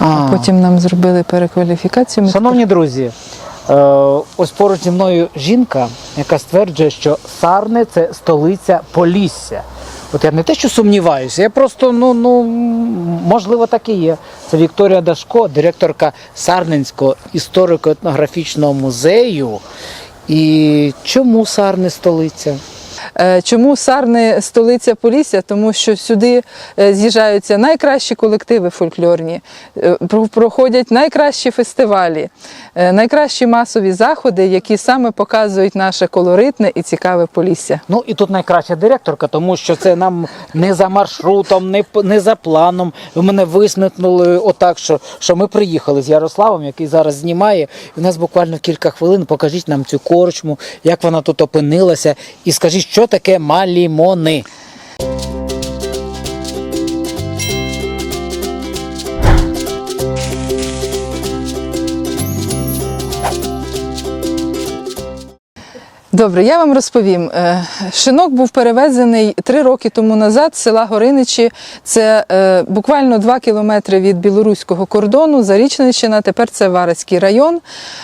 А. Потім нам зробили перекваліфікацію. Шановні друзі, е, ось поруч зі мною жінка, яка стверджує, що Сарни це столиця Полісся. От я не те, що сумніваюся, я просто, ну, ну, можливо, так і є. Це Вікторія Дашко, директорка Сарненського історико-етнографічного музею. І чому Сарни столиця? Е, Чому Сарни столиця Полісся? Тому що сюди е, з'їжджаються найкращі колективи фольклорні, е, проходять найкращі фестивалі, найкращі масові заходи, які саме показують наше колоритне і цікаве Полісся. Ну і тут найкраща директорка, тому що це нам не за маршрутом, не, не за планом. Ви мене висмикнули отак, що, що ми приїхали з Ярославом, який зараз знімає. І у нас буквально кілька хвилин. Покажіть нам цю корчму, як вона тут опинилася, і скажіть, що таке малімони. Добре, я вам розповім. Е, Шинок був перевезений три роки тому назад з села Гориничі. Це е, буквально два кілометри від білоруського кордону, Зарічненщина, тепер це Варецький район.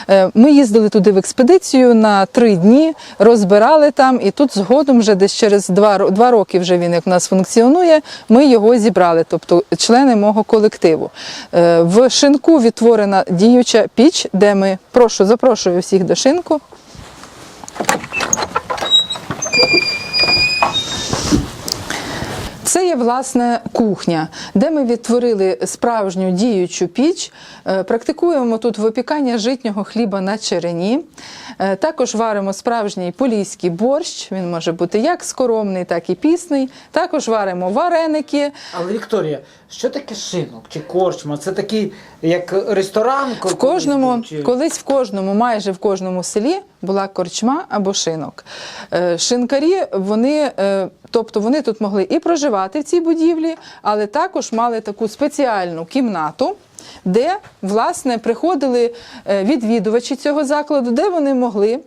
Е, Ми їздили туди в експедицію на три дні, розбирали там, і тут згодом, вже десь через два, два роки вже він як в нас функціонує, ми його зібрали, тобто члени мого колективу. В шинку відтворена діюча піч, де ми прошу, запрошую всіх до шинку. Це є власне кухня, де ми відтворили справжню діючу піч. Е, Практикуємо тут випікання житнього хліба на черені. Е, Також варимо справжній поліський борщ. Він може бути як скоромний, так і пісний. Також варимо вареники. Але Вікторія, що таке шинок чи корчма? Це такий як ресторан? В кожному, колись в кожному, майже в кожному селі була корчма або шинок. Е, Шинкарі, вони, е, тобто вони тут могли і проживати в цій будівлі, але також мали таку спеціальну кімнату. Де власне приходили е, відвідувачі цього закладу, де вони могли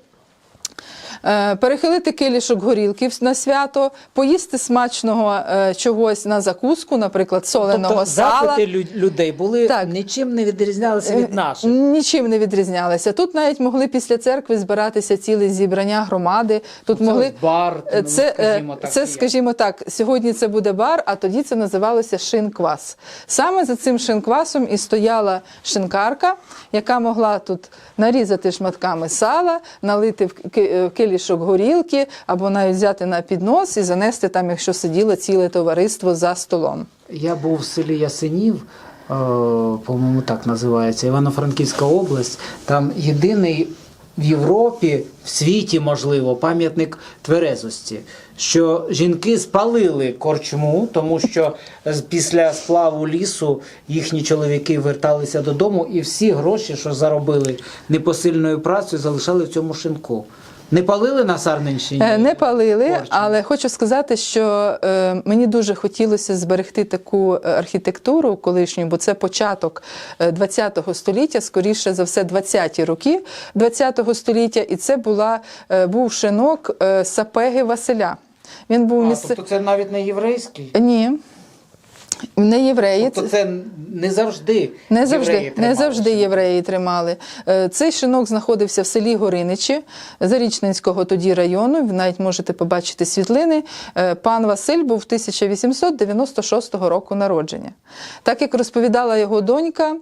перехилити килішок горілки на свято, поїсти смачного е, чогось на закуску, наприклад, соленого тобто, сала. запити людей були Так. нічим не відрізнялися від Е, наших. Нічим не відрізнялися. Тут навіть могли після церкви збиратися ціле зібрання громади. Тут Це могли бар, Е, ну, це, е, скажімо так, це, скажімо так, сьогодні це буде бар, а тоді це називалося шинквас. Саме за цим шинквасом і стояла шинкарка, яка могла тут нарізати шматками сала, налити в ки- е, горілки, або навіть взяти на піднос і занести там, якщо сиділо ціле товариство за столом. Я був в селі Ясенів, е, по-моєму, так називається, Івано-Франківська область. Там єдиний в Європі, в світі, можливо, пам'ятник тверезості. Що жінки спалили корчму, тому що після сплаву лісу їхні чоловіки верталися додому, і всі гроші, що заробили непосильною працею, залишали в цьому шинку. Не палили на Сарненщині? Е, Не палили, Корчму? але хочу сказати, що е, мені дуже хотілося зберегти таку е, архітектуру колишню, бо це початок ХХ століття, скоріше за все, 20-ті роки ХХ століття, і це була, е, був шинок е, Сапеги Василя. Він був А, місце... тобто це навіть не єврейський? Ні. Не євреї, Тобто це не завжди Не завжди, євреї не тримали завжди євреї тримали. Е, Цей шинок знаходився в селі Гориничі Зарічненського тоді району. Ви навіть можете побачити світлини. Е, Пан Василь був 1896 року народження. Так як розповідала його донька,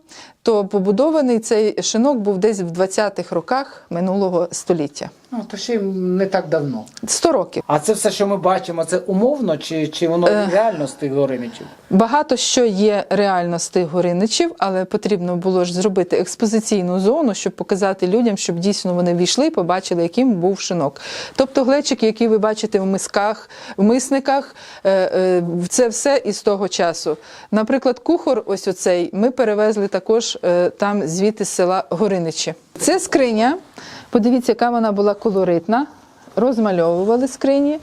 то побудований цей шинок був десь в 20-х роках минулого століття. Ну, то ще й не так давно. 100 років. А це все, що ми бачимо, це умовно, чи, чи воно Е. реально з тих гориничів? Багато що є реально з тих гориничів, але потрібно було ж зробити експозиційну зону, щоб показати людям, щоб дійсно вони війшли і побачили, яким був шинок. Тобто глечики, які ви бачите в мисках, в мисниках, е, е, це все із того часу. Наприклад, кухор, ось оцей, ми перевезли також е, там звідти з села Гориничі. Це скриня. Подивіться, яка вона була колоритна. Розмальовували скрині,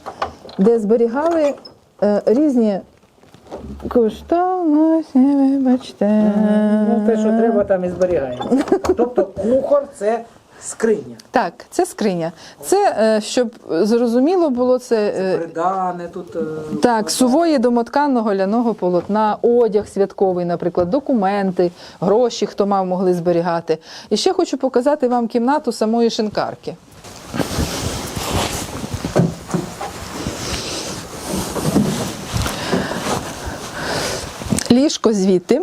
де зберігали е, різні Коштовності, вибачте. Ну, те, що треба, там і зберігаємо. Тобто кухар це скриня. Так, це скриня. Це е, щоб зрозуміло було, це. е, Придане тут. е, Так, сувої домотканого ляного полотна, одяг святковий, наприклад, документи, гроші, хто мав, могли зберігати. І ще хочу показати вам кімнату самої шинкарки. Ліжко звідти,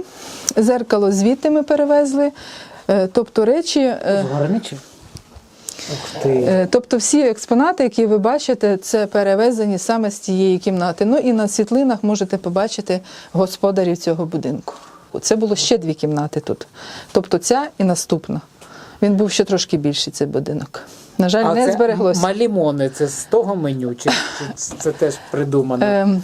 зеркало звідти ми перевезли. Е, Тобто речі. е, З Горничі? Ух ти. Е, Тобто всі експонати, які ви бачите, це перевезені саме з тієї кімнати. Ну і на світлинах можете побачити господарів цього будинку. Це було ще дві кімнати тут. Тобто ця і наступна. Він був ще трошки більший, цей будинок. На жаль, не збереглося. малімони, це з того меню, чи, чи це теж придумано? Ем,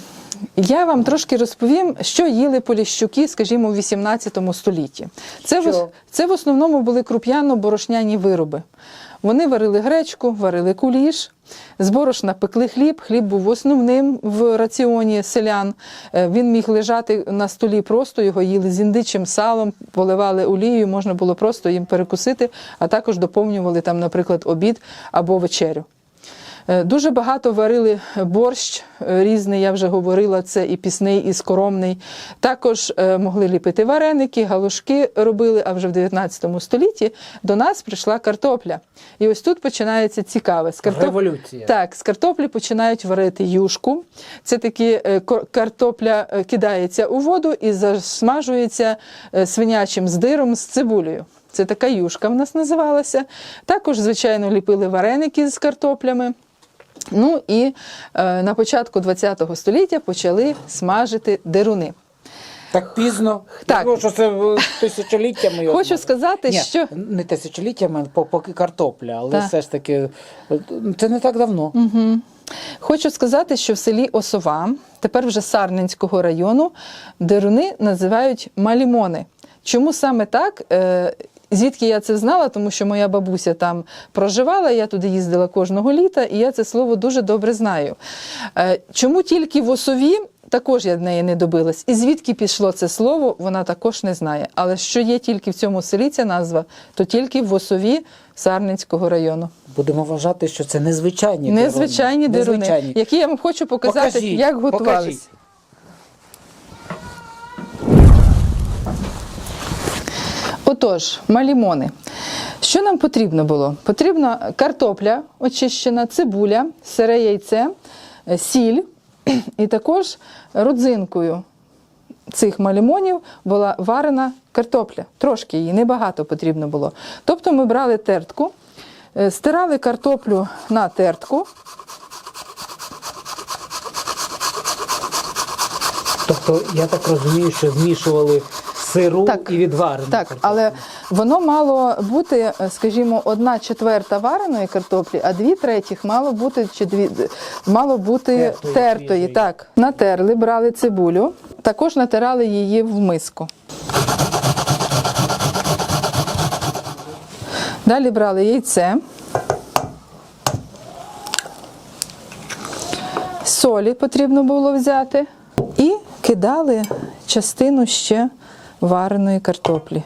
Я вам трошки розповім, що їли поліщуки, скажімо, у 18 столітті. Це, в, це в основному були круп'яно-борошняні вироби. Вони варили гречку, варили куліш, з борошна пекли хліб. Хліб був основним в раціоні селян. Е, Він міг лежати на столі просто, його їли з індичим салом, поливали олією, можна було просто їм перекусити, а також доповнювали там, наприклад, обід або вечерю. Е, Дуже багато варили борщ е, різний, я вже говорила, це і пісний, і скоромний. Також е, могли ліпити вареники, галушки робили, а вже в 19 столітті до нас прийшла картопля. І ось тут починається цікаве. З картоп- Революція. Так, з картоплі починають варити юшку. Це такі картопля кидається у воду і засмажується свинячим здиром з цибулею. Це така юшка в нас називалася. Також, звичайно, ліпили вареники з картоплями. Ну і е, на початку ХХ століття почали смажити деруни. Так пізно. Так. Ну, що це е, тисячоліттями. Хочу сказати, Ні, що не тисячоліттями, по- поки картопля, але Так. все ж таки е, це не так давно. Хочу сказати, що в селі Осова, тепер вже Сарненського району, деруни називають малімони. Чому саме так? Звідки я це знала? Тому що моя бабуся там проживала, я туди їздила кожного літа, і я це слово дуже добре знаю. Е, Чому тільки в Осові? Також я неї не добилась. І звідки пішло це слово, вона також не знає. Але що є тільки в цьому селі ця назва, то тільки в Осові Сарненського району. Будемо вважати, що це незвичайні Незвичайні деруни. деруни, Незвичайні. які я вам хочу показати, Покажіть, як готувалися. Отож, малімони. Що нам потрібно було? Потрібна картопля очищена, цибуля, сире яйце, е, сіль і також родзинкою цих малімонів була варена картопля. Трошки її, небагато потрібно було. Тобто ми брали тертку, е, стирали картоплю на тертку, Тобто, я так розумію, що змішували сиру Так. і відварену Так, картоплю. але воно мало бути, скажімо, одна четверта вареної картоплі, а дві третіх мало бути чи дві мало бути Тертої, тертої. Так, натерли, брали цибулю, також натирали її в миску. Далі брали яйце. Солі потрібно було взяти і кидали частину ще вареної картоплі.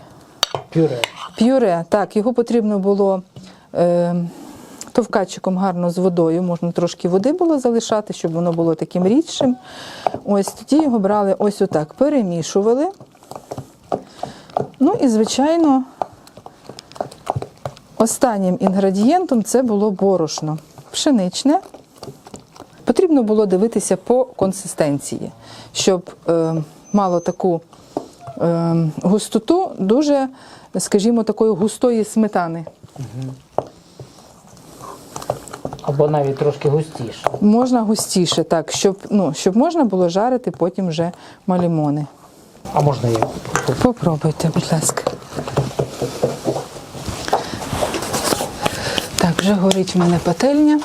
Пюре. П'юре, так, його потрібно було е, товкачиком гарно з водою. Можна трошки води було залишати, щоб воно було таким рідшим. Ось тоді його брали ось отак, перемішували. Ну і, звичайно, останнім інгредієнтом це було борошно пшеничне. Потрібно було дивитися по консистенції, щоб е, мало таку густоту, дуже, скажімо, такої густої сметани. Або навіть трошки густіше. Можна густіше, так, щоб, ну, щоб можна було жарити потім вже малімони. А можна я? Попробуйте, будь ласка. Так, вже горить в мене пательня.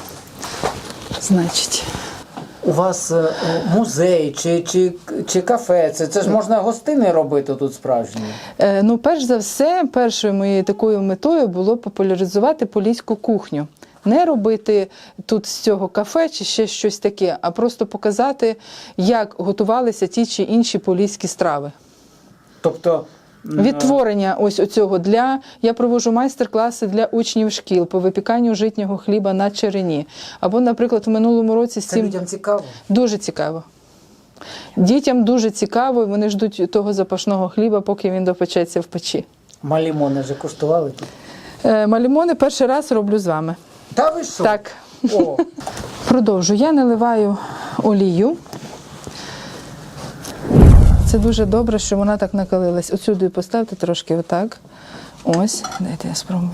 Значить, У вас е, музей чи, чи, чи кафе, це, це ж можна гостини робити тут справжні. Е, Ну, перш за все, першою моєю такою метою було популяризувати поліську кухню. Не робити тут з цього кафе чи ще щось таке, а просто показати, як готувалися ті чи інші поліські страви. Тобто Відтворення ось оцього для я проводжу майстер-класи для учнів шкіл по випіканню житнього хліба на черені. Або, наприклад, в минулому році Це цим людям цікаво. дуже цікаво. Дітям дуже цікаво, і вони ждуть того запашного хліба, поки він допечеться в печі. Малімони вже куштували тут. Е, Малімони перший раз роблю з вами. Та ви що? Так, О, продовжу. Я наливаю олію. Це дуже добре, що вона так накалилась. Отсюди поставте трошки отак. Ось, дайте я спробую.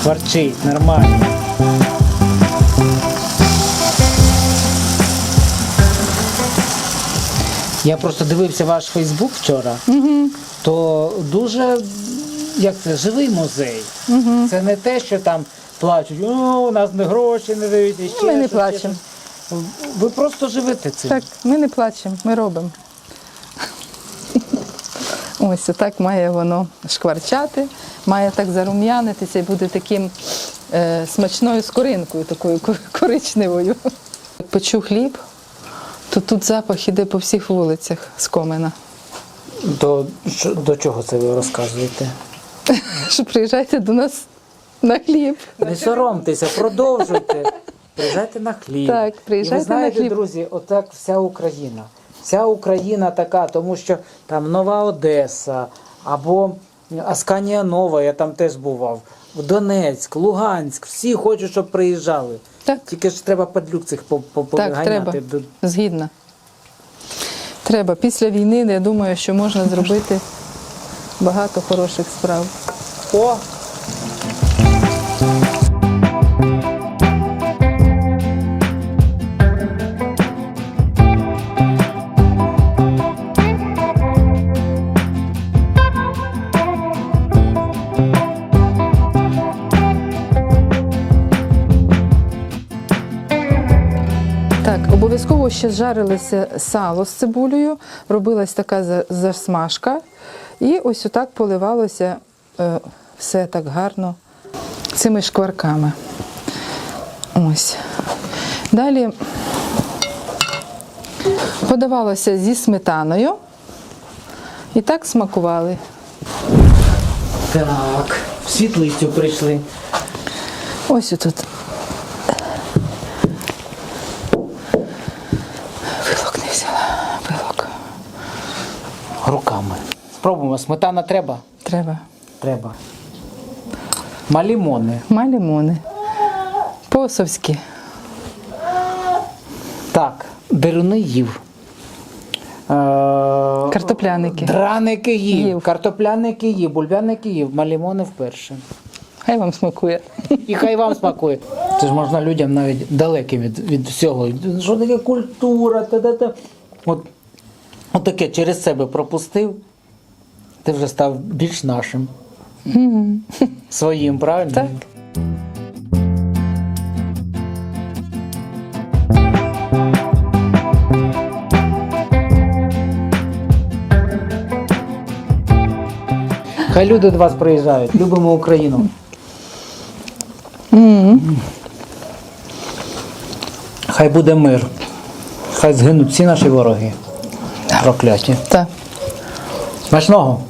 шкварчить, нормально. Я просто дивився ваш Фейсбук вчора, то дуже як це, живий музей. Це не те, що там плачуть, о, у нас не гроші не дають. і ще Ми не щось, ще плачемо. щось». Ви просто живете цим. Так, ми не плачемо, ми робимо. Ось отак має воно шкварчати, має так зарум'янитися і буде таким е, смачною скоринкою, такою кор- коричневою. Печу хліб, то тут запах іде по всіх вулицях з комина. До, до чого це ви розказуєте? Що приїжджайте до нас на хліб. Не соромтеся, продовжуйте. Приїжджайте на хліб. Так, приїжджайте І ви знаєте, на хліб. друзі, отак вся Україна. Вся Україна така, тому що там Нова Одеса або Асканія Нова, я там теж бував. Донецьк, Луганськ, всі хочуть, щоб приїжджали. Так. Тільки ж треба падлюк цих Так, треба. До- Згідна. Треба. Після війни, я думаю, що можна зробити багато хороших справ. О! Ще жарилося сало з цибулею, робилась така засмажка. І ось отак поливалося е, все так гарно цими шкварками. Ось. Далі подавалося зі сметаною і так смакували. Так, в світлицю прийшли. Ось отут. Руками. Спробуємо. Сметана треба? Треба. Треба. Малімони. Малімони. Посовські. Так, деруни їв. Е, Картопляники. Драники їв, Їв. картопляники їв, бульбяники їв, малімони вперше. Хай вам смакує. І хай вам смакує. Це ж можна людям навіть далеким від, від всього. Що таке культура? Та-та-та. От, от таке через себе пропустив, ти вже став більш нашим. Своїм, правильно? Так. Хай люди до вас приїжджають. Любимо Україну. Хай буде мир. Хай згинуть всі наші вороги. Прокляті. Так. Смачного!